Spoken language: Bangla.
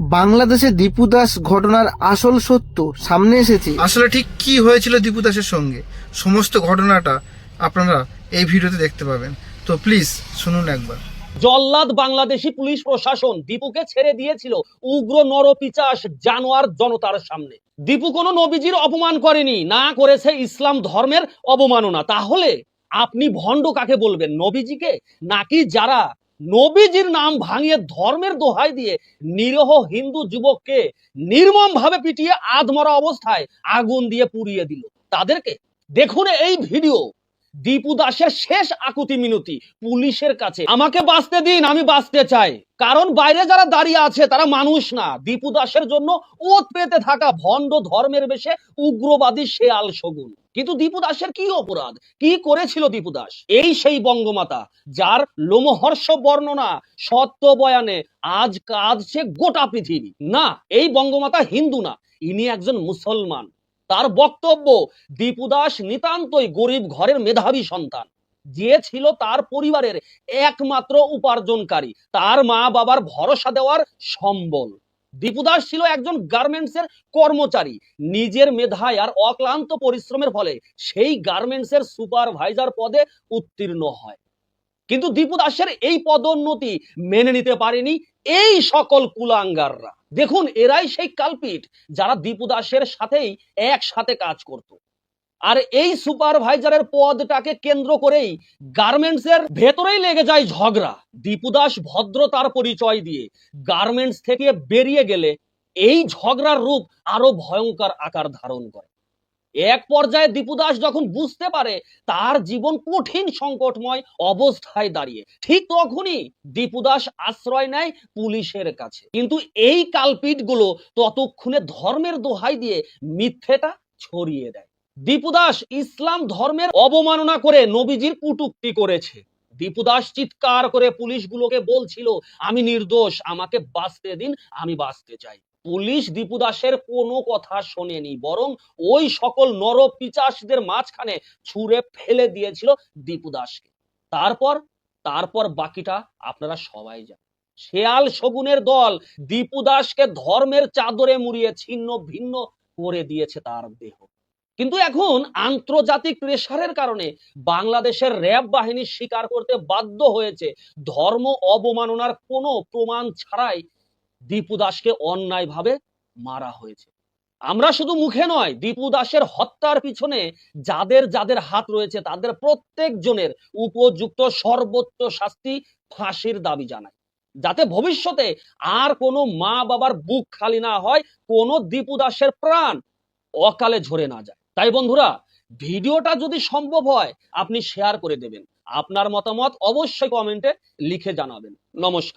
বাংলাদেশে দীপু দাস ঘটনার আসল সত্য সামনে এসেছে। আসলে ঠিক কি হয়েছিল দীপু দাসের সঙ্গে? সমস্ত ঘটনাটা আপনারা এই ভিডিওতে দেখতে পাবেন। তো প্লিজ শুনুন একবার। জল্লাদ বাংলাদেশি পুলিশ প্রশাসন দীপুকে ছেড়ে দিয়েছিল উগ্র নরপিচাস জানোয়ার জনতার সামনে। দীপু কোনো নবীজির অপমান করেনি না করেছে ইসলাম ধর্মের অবমাননা। তাহলে আপনি ভণ্ড কাকে বলবেন নবীজিকে? নাকি যারা নবীজির নাম ভাঙিয়ে ধর্মের দোহাই দিয়ে নিরহ হিন্দু যুবককে নির্মম ভাবে পিটিয়ে আধমরা অবস্থায় আগুন দিয়ে পুড়িয়ে দিল। তাদেরকে দেখুন এই ভিডিও। দীপু দাসের শেষ আকুতি মিনতি, পুলিশের কাছে। আমাকে বাঁচতে দিন, আমি বাঁচতে চাই। কারণ বাইরে যারা দাঁড়িয়ে আছে, তারা মানুষ না। দীপু দাসের জন্য ওত পেতে থাকা ভণ্ড ধর্মের বেশে উগ্রবাদী শেয়াল শগুন। কিন্তু দীপু দাসের কি অপরাধ? কি করেছিল দীপু দাস? এই সেই বঙ্গমাতা, যার লোমহর্ষ বর্ণনা, সত্য বয়ানে আজ কাঁদছে গোটা পৃথিবী। না, এই বঙ্গমাতা হিন্দু না। ইনি একজন মুসলমান। তার বক্তব্য দীপু দাস নিতান্তই গরিব ঘরের মেধাবী সন্তান। যে ছিল তার পরিবারের একমাত্র উপার্জনকারী, তার মা বাবার ভরসা দেওয়ার সম্বল। দীপু দাস ছিল একজন গার্মেন্টস এর কর্মচারী। নিজের মেধায় আর অক্লান্ত পরিশ্রমের ফলে সেই গার্মেন্টস এর সুপারভাইজার পদে উত্তীর্ণ হয়। কিন্তু দীপু দাসের এই পদোন্নতি মেনে নিতে পারেনি এই সকল কুলাঙ্গাররা। দেখুন, এরাই সেই কালপিট যারা দীপু দাসের সাথেই একসাথে কাজ করত। আর এই সুপারভাইজারের পদটাকে কেন্দ্র করেই গার্মেন্টস এর ভেতরেই লেগে যায় ঝগড়া। দীপু দাস ভদ্রতার পরিচয় দিয়ে গার্মেন্টস থেকে বেরিয়ে গেলে এই ঝগড়ার রূপ আরও ভয়ঙ্কর আকার ধারণ করে। এক পর্যায়ে দীপু দাস যখন বুঝতে পারে তার জীবন কঠিন সংকটময় অবস্থায় দাঁড়িয়ে, ঠিক তখনই দীপু দাস আশ্রয় নেয় পুলিশের কাছে। কিন্তু এই কালপিটগুলো ততক্ষণে ধর্মের দোহাই দিয়ে মিথ্যেটা ছড়িয়ে দেয়। দীপু দাস ইসলাম ধর্মের অবমাননা করে নবীজির কুটুক্তি করেছে। দীপু দাস চিৎকার করে পুলিশগুলোকে বলছিল, আমি নির্দোষ, আমাকে বাঁচতে দিন, আমি বাঁচতে চাই। পুলিশ দীপু দাসের কোনো কথা শোনেনি, বরং ওই সকল নর পিচাসদের মাঝখানে ছুঁড়ে ফেলে দিয়েছিল দীপু দাসকে। তারপর তারপর বাকিটা আপনারা সবাই জানেন। শেয়াল শগুনের দল দীপু দাসকে ধর্মের চাদরে মুড়িয়ে ছিন্ন ভিন্ন করে দিয়েছে তার দেহ। কিন্তু এখন আন্তর্জাতিক প্রেসারের কারণে বাংলাদেশের র্যাব বাহিনী স্বীকার করতে বাধ্য হয়েছে, ধর্ম অবমাননার কোনো প্রমাণ ছাড়াই দীপু দাসকে অন্যায়ভাবে মারা হয়েছে। আমরা শুধু মুখে নয় দীপু দাসের হত্যার পিছনে যাদের যাদের হাত রয়েছে, তাদের প্রত্যেকজনের উপযুক্ত সর্বোচ্চ শাস্তি ফাঁসির দাবি জানায়। যাতে ভবিষ্যতে আর কোনো মা বাবার বুক খালি না হয়, কোনো দীপু দাসের প্রাণ অকালে ঝরে না যায়। তাই বন্ধুরা, ভিডিওটা যদি সম্ভব হয়, আপনি শেয়ার করে দেবেন। আপনার মতামত অবশ্যই কমেন্টে লিখে জানাবেন। নমস্কার।